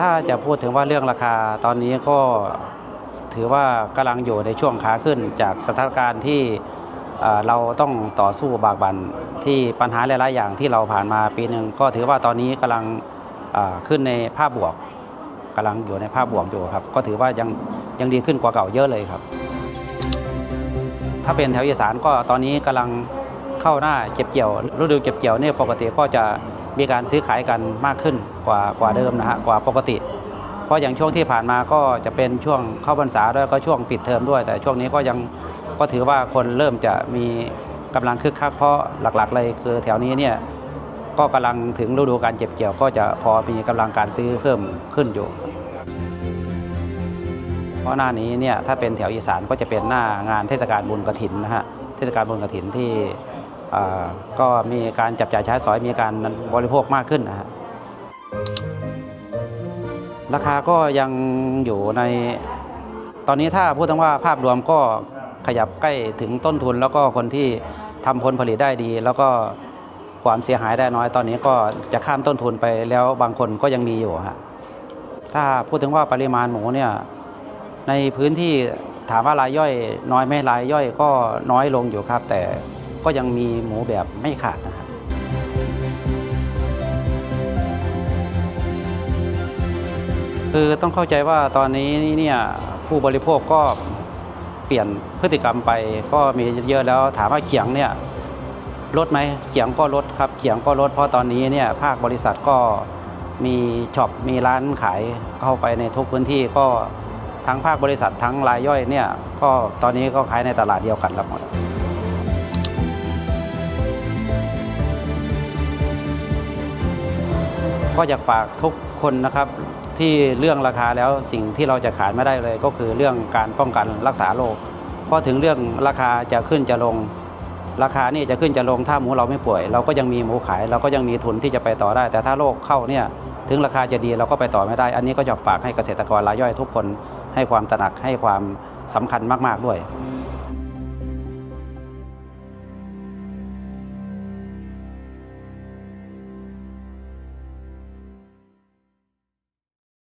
ถ้าจะพูดถึงว่าเรื่องราคาตอนนี้ก็ถือว่ากำลังอยู่ในช่วงขาขึ้นจากสถานการณ์ที่เราต้องต่อสู้บากบั่นที่ปัญหาหลายๆอย่างที่เราผ่านมาปีหนึ่งก็ถือว่าตอนนี้กำลังขึ้นในภาพบวกกำลังอยู่ในภาพบวกอยู่ครับ ก็ถือว่ายังยังดีขึ้นกว่าเก่าเยอะเลยครับ ถ้าเป็นแถวอีสานก็ตอนนี้กำลังเข้าหน้าเก็บเกี่ยวฤดูเก็บเกี่ยวเนี่ยปกติก็จะ มีการซื้อขายกันมากขึ้นกว่ากว่าเดิมนะฮะกว่าปกติ เพราะอย่างช่วงที่ผ่านมาก็จะเป็นช่วงเข้าพรรษาด้วยก็ช่วงปิดเทอมด้วย แต่ช่วงนี้ก็ยังก็ถือว่าคนเริ่มจะมีกำลังคึกคักเพราะหลักๆ เลยคือแถวนี้เนี่ยก็กำลังถึงฤดูการเก็บเกี่ยวก็จะพอมีกำลังการซื้อเพิ่มขึ้นอยู่ เพราะหน้านี้เนี่ยถ้าเป็นแถวอีสานก็จะเป็นหน้างานเทศกาลบุญกระถินนะฮะเทศกาลบุญกระถินที่ ก็มีการจับจ่ายใช้สอยมีการบริโภคมากขึ้นนะฮะราคาก็ยังอยู่ในตอนนี้ถ้าพูดถึงว่าภาพรวมก็ขยับใกล้ถึงต้นทุน แล้วก็คนที่ทำผลผลิตได้ดี แล้วก็ความเสียหายได้น้อย ตอนนี้ก็จะข้ามต้นทุนไปแล้วบางคนก็ยังมีอยู่ฮะถ้าพูดถึงว่าปริมาณหมูเนี่ยในพื้นที่ถามว่ารายย่อยน้อยไหมรายย่อยก็น้อยลงอยู่ครับ แต่ ก็ยังมีหมูแบบไม่ขาดนะครับคือต้องเข้าใจว่าตอนนี้เนี่ยผู้บริโภคก็เปลี่ยนพฤติกรรมไป ก็มีเยอะแล้วถามว่าเขียงเนี่ยลดไหมเขียงก็ลดครับเขียงก็ลดเพราะตอนนี้เนี่ยภาคบริษัทก็มีช็อปมีร้านขายเข้าไปในทุกพื้นที่ก็ทั้งภาคบริษัททั้งรายย่อยเนี่ยก็ตอนนี้ก็ขายในตลาดเดียวกันแล้วหมด ก็อยากฝากทุกคนนะครับที่เรื่องราคาแล้วสิ่งที่เราจะขายไม่ได้เลย ก็คือเรื่องการป้องกันรักษาโรคเพราะถึงเรื่องราคาจะขึ้นจะลง ราคานี่จะขึ้นจะลงถ้าหมูเราไม่ป่วย เราก็ยังมีหมูขาย เราก็ยังมีทุนที่จะไปต่อได้ แต่ถ้าโรคเข้าเนี่ยถึงราคาจะดีเราก็ไปต่อไม่ได้ อันนี้ก็จะฝากให้เกษตรกรรายย่อยทุกคนให้ความตระหนักให้ความสำคัญมาก ๆ ด้วย